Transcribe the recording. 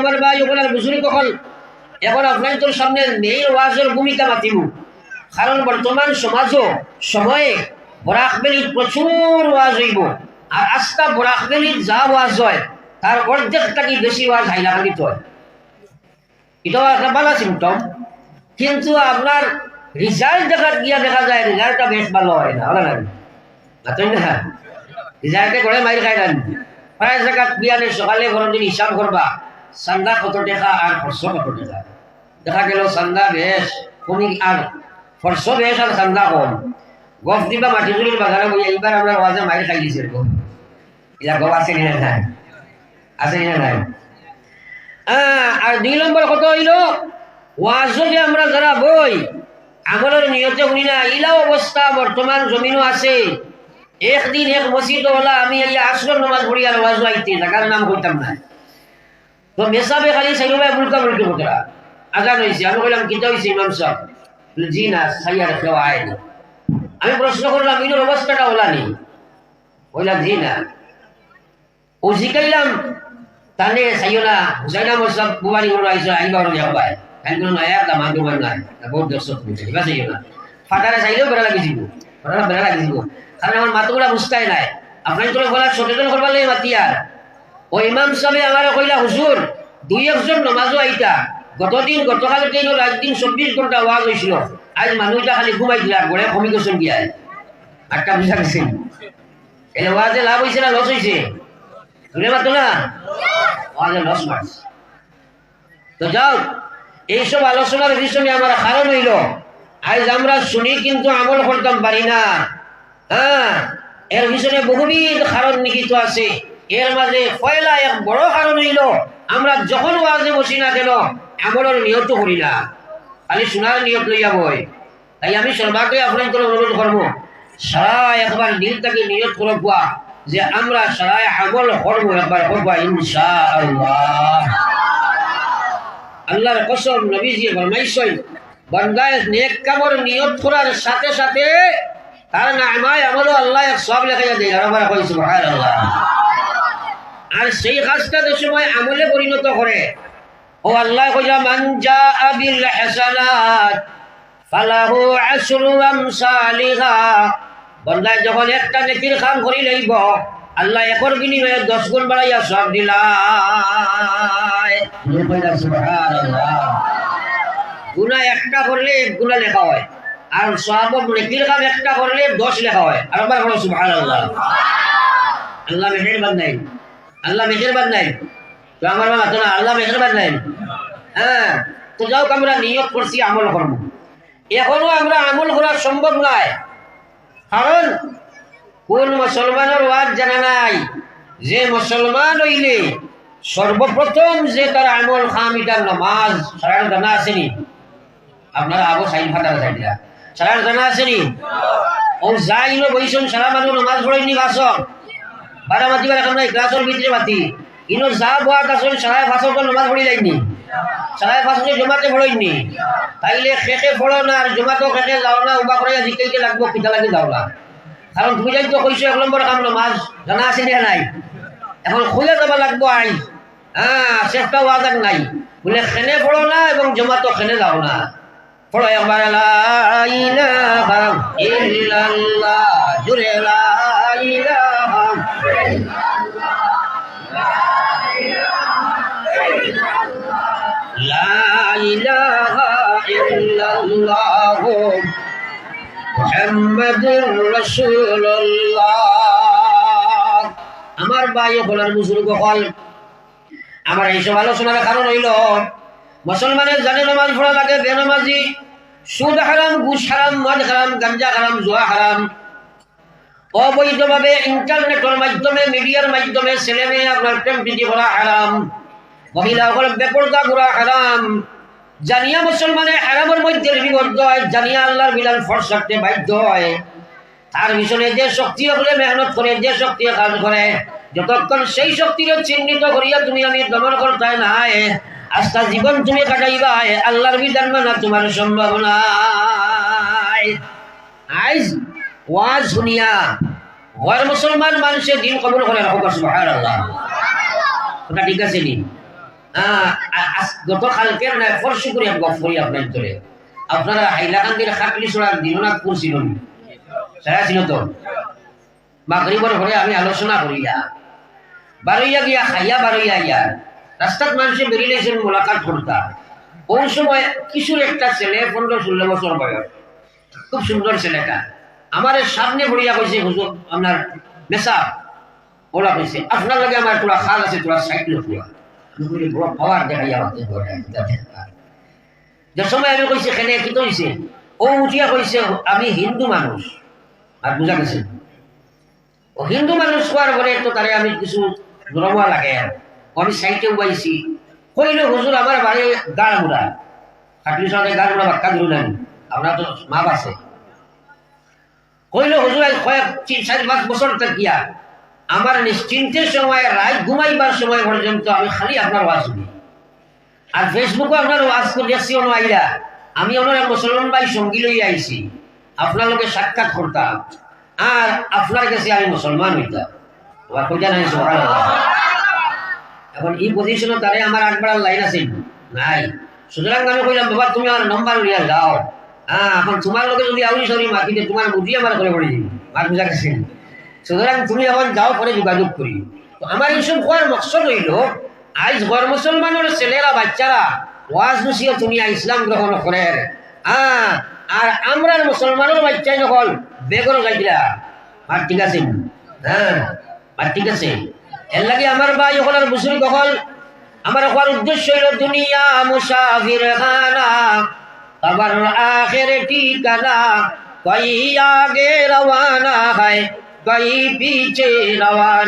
আমার ভাই ওগুলার বুঝুরি কখন? এখন আপনার তোর সামনে নেই ওয়াজের ভূমিকা মাতিব কারণ বর্তমান সমাজও সময়ে বরাকবেলিত প্রচুর ওয়াজ হইব। আর আস্তা বরাকবেলিত যা ওয়াজ হয়, তার অর্ধেক থাকি বেশি ওয়াজ হাইলাকালিত হয়? এটাও একটা ভালো সিমটম কিন্তু আপনার রিজাল্ট দেখা গিয়া দেখা যায়, রেজাল্টটা বেশ ভালো হয় না, হলো না না? রিজাল্টে করে মাইর খাই না প্রায় জায়গাত বিয়ালে সকালে কোনো দিন হিসাব করবা। চান্দা কত টাকা আর খরচ কত টাকা? দেখা গেল চান্দা বেশ কমি আর খরচ বেশ আর চান্দা কম। গফ দিবা মাটিজুরির বাগানে বই এইবার আমরা ওয়াজে মাইর খাই দিছি এরকম এটা গপ আছে কিনা নাই? আছে কিনা নাই? আর দুই নম্বর কত হইল? ওয়াজও যে আমরা যারা বই আমলের নিয়তে শুনি না ইলাও অবস্থা বর্তমান জমিনও আছে। একদিন এক হলা আমি এই আসর নমাজ পড়ি আর ওয়াজ আইতে জায়গার নাম কইতাম না তো মেসাবে খালি বুলকা বুলকি বকরা আজান হয়েছে আমি কইলাম কিতা হয়েছে ইমাম সাহেব জি না সাইয়ার কেউ আমি প্রশ্ন করলাম ইনোর অবস্থাটা হলা নি? বললাম জি না। ও শিখাইলাম তাহলে সাইও না হুসাইনা মোসাব বুবারি গুলো আইসো আইবা ওর যাবাই কাল কোনো নয়া দা মাঙ্গো মান নাই। বহুত দর্শক তুমি এবার সাইও না। ফাটারে লাগি ফাটারে বেড়া লাগি যাব। কারণ আমার মাতগুলা বুঝতাই নাই। আপনার তোর বলা সচেতন করবার লাগে মাতিয়ার ও ইমাম সাহেব আমার কইলা, হুজুর, দুই একজন নমাজও আইতা। গতদিন গতকালকে হলো রাত দিন চব্বিশ ঘণ্টা ওয়াজ হয়েছিল আজ মানুষটা খালি ঘুমাই দিলা গড়ে কমি গেছেন গিয়া আটটা বুঝা গেছে এলে ওয়াজে লাভ হয়েছে না লস হয়েছে শুনে পাতো না? ওয়াজে লস মারছে তো যাও, এইসব আলোচনার পিছনে আমার কারণ হইল। আজ আমরা শুনি কিন্তু আমল করতাম পারি না। হ্যাঁ এর পিছনে বহুবিধ কারণ নিহিত আছে। এর মাঝে পয়লা এক বড় কারণ হইল, আমরা যখন ওয়াজে বসি না কেন, আমলের নিয়ত করি না। খালি শোনার নিয়ত লইয়া বই। তাই আমি সর্বাগ্রে আপনার করে অনুরোধ করব সারা একবার দিলটাকে নিয়ত করে পোয়া যে আমরা সারা আমল করব একবার করব ইনশা আল্লাহ আল্লাহর কসম নবীজি ফরমাইছেন বান্দায় নেক কামর নিয়ত করার সাথে সাথে তার নামায় আমল আল্লাহ সব লেখাইয়া দেয়। আর আমার সুবহানাল্লাহ। আর সেই কাজটাতে সময় আমলে পরিণত করে। ও আল্লাহ কইয়া মান জাআ বিল হাসানাত ফালাহু আশরু আমসালিহা। বান্দায় যখন একটা নেকির কাম করি লইব আল্লাহ একর বিনিময়ে দশ গুণ বাড়াইয়া সব দিলায়। গুণা একটা করলে এক গুণা লেখা হয় আর সব নেকির কাম একটা করলে দশ লেখা হয়। আর আমার বলো সুবহান আল্লাহ আল্লাহ মেহেরবান নাই। আল্লাহ মেহেরবান নাই। তো আমার বাবা তো না আল্লাহ মেহেরবান নাই। হ্যাঁ তো যাও, আমরা নিয়োগ করছি আমল করব এখনও আমরা আমল করা সম্ভব নয়। কারণ কোন মুসলমানের ওয়াজ জানা নাই। যে মুসলমান হইলে সর্বপ্রথম যে তার আমল খাম এটা নমাজ সারা জানা আসেনি। আপনারা আবু সাইন ফাটার সাইডা সারা জানা আসেনি। ও যাই নো বইছন সারা মানুষ নমাজ পড়েনি বাসক বারা মাতি বারা কামনা ক্লাসের ভিতরে মাতি ইনো যা বাত আসল সারা ফাসল তো নমাজ পড়ি যায়নি সারা ফাসল জমাতে পড়ইনি তাইলে শেষে পড়ো না, আর জমাতেও শেষে যাও না উবা করে জিকাইতে লাগবো, পিঠা লাগি যাও না। কারণ তুমি যাই তো কইছো, এক নম্বর কাম নমাজ, জানা আছে না নাই? এখন খুলে যাব লাগবো আই। হ্যাঁ চেষ্টা ওয়াজাক নাই। বলে খেনে পড়ো না এবং জমাতো খেনে যাও না। পড়ো একবার জুড়ে লা আমার ভাই হলার বুজুর্গ হল। আমার এইসব আলোচনার কারণ হইল, মুসলমানের জানে নামাজ পড়া লাগে, বেনামাজি, সুদ হারাম, ঘুষ হারাম, মদ হারাম, গাঞ্জা হারাম, জুয়া হারাম। অবৈধভাবে ইন্টারনেটের মাধ্যমে, মিডিয়ার মাধ্যমে ছেলে মেয়ে আপনার প্রেম প্রীতি করা হারাম। মহিলাসকল বেপরদা করা হারাম। জানিয়া মুসলমানে হারামের হয় জানিয়া আল্লাহর বিলাল ফর্স রাখতে বাধ্য হয়। তার পিছনে যে শক্তি হলে মেহনত করে, যে শক্তি কাজ করে, যতক্ষণ সেই শক্তিকে চিহ্নিত করিয়া তুমি আমি দমন করতে নাই, আস্থা জীবন তুমি কাটাইবা আল্লাহর বিধান মানা তোমার সম্ভব নাই। শুনিয়া মুসলমান মানুষে দিন কবুল করে রাখো সুবহানাল্লাহ। কথা ঠিক আছে নি? না পরশু করে গপ করি আপনার আপনারা হাইলাকান্দির খাকলি চড়ার দিননাথপুর ছিল সারা ছিল তো। মাগরিবর ঘরে আমি আলোচনা করিয়া বারইয়া গিয়া, খাইয়া বারইয়া ইয়া রাস্তাত মানুষে বেরিয়েছেন মোলাকাত করতা ওই সময় কিশোর একটা ছেলে পনেরো ষোলো বছর বয়স। খুব সুন্দর ছেলেটা আমার সামনে ভরিয়া কইছে হুজুর আপনার মেসা ওরা কইছে আপনার লগে আমার তোরা খাল আছে তোরা সাইকেল কইলি বড় পাওয়ার দেখাইয়া যে সময় আমি কইছি খেলে কি তো হইছে, ও উঠিয়া কইছে, আমি হিন্দু মানুষ। আর বুঝা গেছে। ও হিন্দু মানুষ হওয়ার পরে তো তারে আমি কিছু জনমা লাগে। আর আমি সাইটে উবাইছি কইলে হুজুর আমার বাড়ি গাড় মুড়া খাটলি সঙ্গে গাড় মুড়া বাক্কা ধরু নাই আপনার তো মাপ আছে। কইলে হুজুর কয়েক তিন চার পাঁচ বছর থাকিয়া। আমার নিশ্চিন্তের সময় রাত ঘুমাইবার সময় পর্যন্ত আমি খালি আপনার ওয়াজ শুনি আর ফেসবুকে আপনার ওয়াজ করে দেখছি অন্য আইরা আমি ওনার মুসলমান ভাই সঙ্গী লই আইছি। আপনার সাক্ষাৎ করতাম। আর আপনার কাছে আমি মুসলমান হইতাম। আবার নাই। এখন এই পজিশনে তারে আমার আগবাড়ার লাইন আছে। নাই। সুতরাং আমি কইলাম, বাবা, তুমি আমার নম্বর নিয়ে যাও। হ্যাঁ এখন তোমার লোকে যদি আউরি সরি মাতিতে তোমার বুদ্ধি আমার করে পড়ে যাবে। মার বুঝা সুতরাং তুমি এখন যাও, পরে যোগাযোগ করি। তো আমার এইসব কোয়ার মকসদ হইল আজ ঘর মুসলমানের ছেলেরা, বাচ্চারা, ওয়াজ নসিও তুমি ইসলাম গ্রহণ করে। হ্যাঁ আর আমরা মুসলমানের বাচ্চাই যখন বেগর গাইছিলা আর ঠিক আছে? হ্যাঁ আর ঠিক আছে? এর লাগে আমার ভাই আর বুসুরি কখন আমার হওয়ার উদ্দেশ্য হইল দুনিয়া মুসাফির খানা আবার আখের ঠিকানা, কই আগে রওয়ানা হয়, কই পিছে রওয়ানা